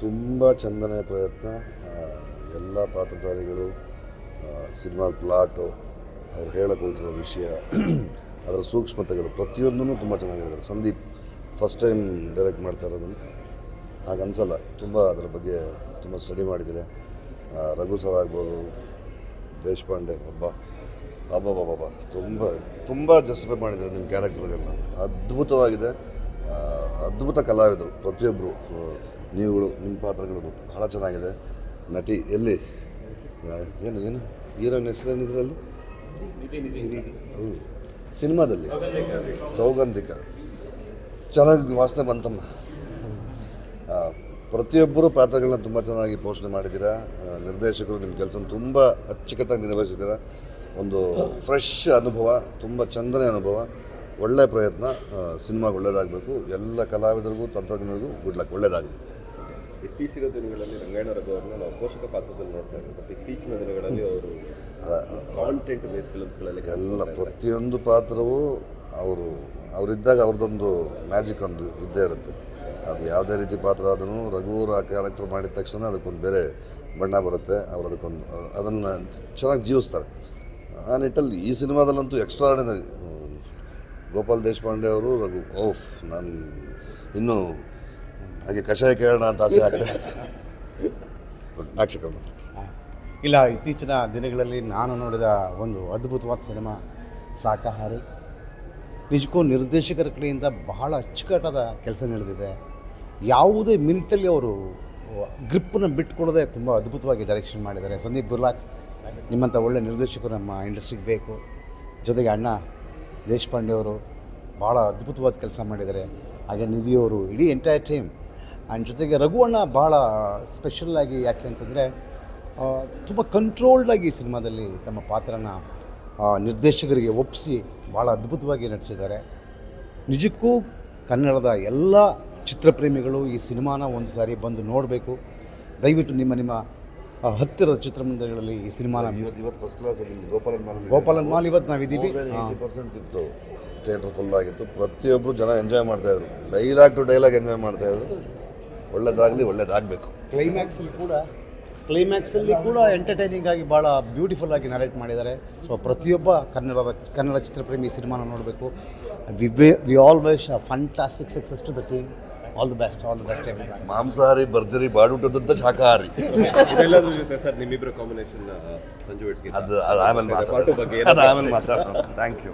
ತುಂಬ ಚಂದನೆಯ ಪ್ರಯತ್ನ ಎಲ್ಲ ಪಾತ್ರಧಾರಿಗಳು ಸಿನಿಮಾ ಪ್ಲಾಟು ಅವ್ರು ಹೇಳಿಕೊಟ್ಟಿರೋ ವಿಷಯ ಅದರ ಸೂಕ್ಷ್ಮತೆಗಳು ಪ್ರತಿಯೊಂದೂ ತುಂಬ ಚೆನ್ನಾಗಿದ್ದಾರೆ ಸಂದೀಪ್ ಫಸ್ಟ್ ಟೈಮ್ ಡೈರೆಕ್ಟ್ ಮಾಡ್ತಾ ಇರೋದನ್ನು ಹಾಗೆ ಅನಿಸಲ್ಲ ತುಂಬ ಅದರ ಬಗ್ಗೆ ತುಂಬ ಸ್ಟಡಿ ಮಾಡಿದ್ದಾರೆ. ಆ, ರಘು ಸರ್ ಆಗ್ಬೋದು ದೇಶಪಾಂಡೆ ಹಬ್ಬ ಹಬ್ಬ ತುಂಬ ತುಂಬ ಜಸ್ಟಿಫೈ ಮಾಡಿದ್ದಾರೆ ನಿಮ್ಮ ಕ್ಯಾರೆಕ್ಟರ್ಗಳನ್ನ. ಅದ್ಭುತವಾಗಿದೆ. ಅದ್ಭುತ ಕಲಾವಿದರು ಪ್ರತಿಯೊಬ್ಬರು ನೀವುಗಳು, ನಿಮ್ಮ ಪಾತ್ರಗಳು ಬಹಳ ಚೆನ್ನಾಗಿದೆ. ನಟಿ, ಎಲ್ಲಿ? ಏನು ಏನು? ಹೀರೋನ್ ಹೆಸರೇನು ಇದರಲ್ಲಿ? ಸಿನಿಮಾದಲ್ಲಿ? ಸೌಗಂಧಿಕ. ಚೆನ್ನಾಗಿ ವಾಸನೆ ಬಂತಮ್ಮ. ಪ್ರತಿಯೊಬ್ಬರು ಪಾತ್ರಗಳನ್ನ ತುಂಬ ಚೆನ್ನಾಗಿ ಪೋಷಣೆ ಮಾಡಿದ್ದೀರಾ. ನಿರ್ದೇಶಕರು ನಿಮ್ಮ ಕೆಲಸ ತುಂಬ ಅಚ್ಚುಕಟ್ಟಾಗಿ ನಿರ್ವಹಿಸಿದ್ದೀರಾ. ಒಂದು ಫ್ರೆಶ್ ಅನುಭವ ತುಂಬ ಚಂದನೆ ಅನುಭವ ಒಳ್ಳೆಯ ಪ್ರಯತ್ನ ಸಿನಿಮಾಗೆ ಒಳ್ಳೆಯದಾಗಬೇಕು ಎಲ್ಲ ಕಲಾವಿದರಿಗೂ ತಂತ್ರಜ್ಞರಿಗೂ ಗುಡ್ ಲಕ್ ಒಳ್ಳೆಯದಾಗಲಿ ಇತ್ತೀಚಿನ ದಿನಗಳಲ್ಲಿ ರಂಗಾಯಣ ರಘು ಅವ್ರನ್ನ ನಾವು ಪೋಷಕ ಪಾತ್ರದಲ್ಲಿ ನೋಡ್ತಾ ಇದ್ದೀವಿ. ಬಟ್ ಇತ್ತೀಚಿನ ದಿನಗಳಲ್ಲಿ ಅವರು ಕಾಂಟೆಂಟ್ ಬೇಸ್ ಫಿಲಮ್ಸ್ಗಳಲ್ಲಿ ಎಲ್ಲ ಪ್ರತಿಯೊಂದು ಪಾತ್ರವೂ ಅವರು ಅವರಿದ್ದಾಗ ಅವ್ರದ್ದೊಂದು ಮ್ಯಾಜಿಕ್ ಒಂದು ಇದ್ದೇ ಇರುತ್ತೆ. ಅದು ಯಾವುದೇ ರೀತಿ ಪಾತ್ರ ಆದ್ರೂ ರಘುವರ ಆ ಕ್ಯಾರೆಕ್ಟರ್ ಮಾಡಿದ ತಕ್ಷಣ ಅದಕ್ಕೊಂದು ಬೇರೆ ಬಣ್ಣ ಬರುತ್ತೆ. ಅವ್ರು ಅದಕ್ಕೊಂದು ಅದನ್ನು ಚೆನ್ನಾಗಿ ಜೀವಿಸ್ತಾರೆ. ಆ ನಿಟ್ಟಲ್ಲಿ ಈ ಸಿನಿಮಾದಲ್ಲಂತೂ ಎಕ್ಸ್ಟ್ರಾರ್ಡಿನರಿ ಗೋಪಾಲ್ ದೇಶಪಾಂಡೆ ಅವರು ರಘು ಓಫ್ ನಾನು ಇನ್ನೂ ಹಾಗೆ ಕಷಾಯ ಕೇಳೋಣ ಅಂತ ಆಸೆ ಆಗ್ತದೆ ನಾಕ್ಷಕರು ಇಲ್ಲ, ಇತ್ತೀಚಿನ ದಿನಗಳಲ್ಲಿ ನಾನು ನೋಡಿದ ಒಂದು ಅದ್ಭುತವಾದ ಸಿನಿಮಾ, ಶಾಕಾಹಾರಿ. ನಿಜಕ್ಕೂ ನಿರ್ದೇಶಕರ ಕಡೆಯಿಂದ ಬಹಳ ಅಚ್ಚುಕಟ್ಟಾದ ಕೆಲಸ ನಡೆದಿದೆ. ಯಾವುದೇ ಮಿನಿಟಲ್ಲಿ ಅವರು ಗ್ರಿಪ್ಪನ್ನು ಬಿಟ್ಕೊಡದೆ ತುಂಬ ಅದ್ಭುತವಾಗಿ ಡೈರೆಕ್ಷನ್ ಮಾಡಿದ್ದಾರೆ. ಸಂದೀಪ್ ಗುರ್ಲಾಕ್ ನಿಮ್ಮಂಥ ಒಳ್ಳೆ ನಿರ್ದೇಶಕರು ನಮ್ಮ ಇಂಡಸ್ಟ್ರಿಗೆ ಬೇಕು. ಜೊತೆಗೆ ಅಣ್ಣ ದೇಶಪಾಂಡೆ ಅವರು ಭಾಳ ಅದ್ಭುತವಾದ ಕೆಲಸ ಮಾಡಿದ್ದಾರೆ. ಹಾಗೆ ನಿಧಿಯವರು ಇಡೀ ಎಂಟೈರ್ ಟೀಮ್ ಆ್ಯಂಡ್ ಜೊತೆಗೆ ರಘುವಣ್ಣ ಭಾಳ ಸ್ಪೆಷಲ್ಲಾಗಿ ಯಾಕೆ ಅಂತಂದರೆ ತುಂಬ ಕಂಟ್ರೋಲ್ಡಾಗಿ ಈ ಸಿನಿಮಾದಲ್ಲಿ ತಮ್ಮ ಪಾತ್ರನ ನಿರ್ದೇಶಕರಿಗೆ ಒಪ್ಪಿಸಿ ಭಾಳ ಅದ್ಭುತವಾಗಿ ನಟಿಸಿದ್ದಾರೆ. ನಿಜಕ್ಕೂ ಕನ್ನಡದ ಎಲ್ಲ ಚಿತ್ರಪ್ರೇಮಿಗಳು ಈ ಸಿನಿಮಾನ ಒಂದು ಸಾರಿ ಬಂದು ನೋಡಬೇಕು. ದಯವಿಟ್ಟು ನಿಮ್ಮ ನಿಮ್ಮ ಹತ್ತಿರದ ಚಿತ್ರಮಂದಿರಗಳಲ್ಲಿ ಈ ಸಿನಿಮಾ ಇವತ್ತು ಇವತ್ತು ಫಸ್ಟ್ ಕ್ಲಾಸಾಗಿ ಗೋಪಾಲನ್ ಮಾಲ್ ಗೋಪಾಲನ್ ಮಾಲ್ ಇವತ್ತು ನಾವಿದ್ದೀವಿ ಪರ್ಸೆಂಟ್ ಇತ್ತು. ಥಿಯೇಟರ್ ಫುಲ್ ಆಗಿತ್ತು. ಪ್ರತಿಯೊಬ್ಬರು ಜನ ಎಂಜಾಯ್ ಮಾಡ್ತಾ ಇದ್ರು. ಡೈಲಾಗ್ ಟು ಡೈಲಾಗ್ ಎಂಜಾಯ್ ಮಾಡ್ತಾ ಇದ್ರು. ಒಳ್ಳೇದಾಗಲಿ ಒಳ್ಳೇದಾಗಬೇಕು. ಕ್ಲೈಮ್ಯಾಕ್ಸಲ್ಲಿ ಕೂಡ ಕ್ಲೈಮ್ಯಾಕ್ಸಲ್ಲಿ ಕೂಡ ಎಂಟರ್ಟೈನಿಂಗ್ ಆಗಿ ಭಾಳ ಬ್ಯೂಟಿಫುಲ್ ಆಗಿ ನರೇಟ್ ಮಾಡಿದ್ದಾರೆ. ಸೊ ಪ್ರತಿಯೊಬ್ಬ ಕನ್ನಡದ ಕನ್ನಡ ಚಿತ್ರಪ್ರೇಮಿ ಈ ಸಿನಿಮಾನ ನೋಡಬೇಕು. We we always a fantastic success to the team all the best all the best everyone ಮಾಂಸಾಹಾರಿ ಭರ್ಜರಿ ಬಾಡುಟದಂತ ಶಾಖಾಹಾರಿ. ಇದೆಲ್ಲದ್ರ ಜೊತೆ ಸರ್ ನಿಮ್ಮಿಬ್ಬರ ಕಾಂಬಿನೇಷನ್ ಸಂಜು ವೆಟ್ಸ್ಗೆ ಅದು ಅದು ಆಮೇಲೆ ಪಾಟು ಬಗ್ಗೆ ಅದು ಆಮೇಲೆ ಮಾತಾಡೋಣ ಥ್ಯಾಂಕ್ ಯು